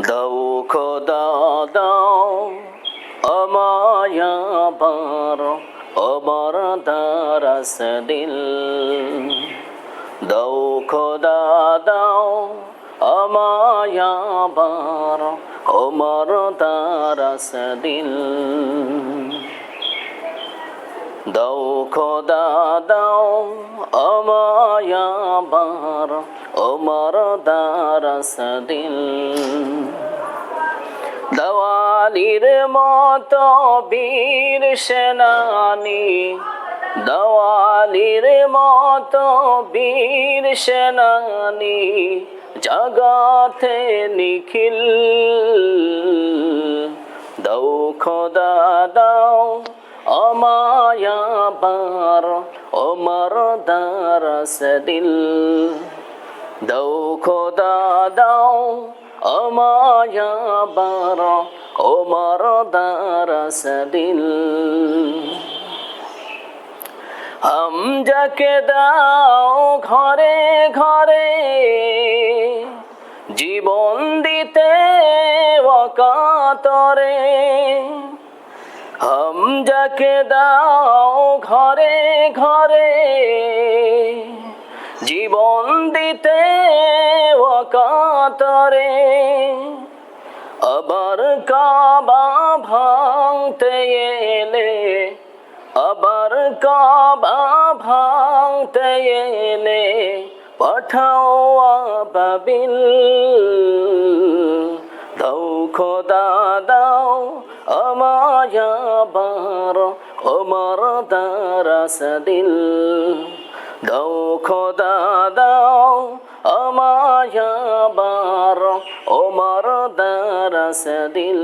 দাও খোদা দাও আমায়াবার আমার দারাস দিল। দাও খোদা দাও আমায়াবার আমার দারাস দিল। দাও খোদা দাও আমায়াবার আমার দারাস দিল। দেওয়ালির মতো বীর সেনানি, দেওয়ালির মতো বীর সেনানি, জগাতে নিখিল। দৌ খোদা, দাও আমায়াবার ওমর দারস দিল। দাও খোদা, দাও আমায়াবার ওমর দারস দিল হামজাকে দাও ঘরে ঘরে, জীবন দিতে অকাতরে। হামজাকে দাও ঘরে ঘরে, জীবন দিতে অকাতরে আবার কাবা ভাঙতে এলে, আবার কাবা ভাঙতে এলে, পাঠাও আবাবিল। দাও খোদা, দাও আমায়াবার ওমর দারাস দিল। দাও খোদা, দাও আমায়াবার ওমর দারাস দিল।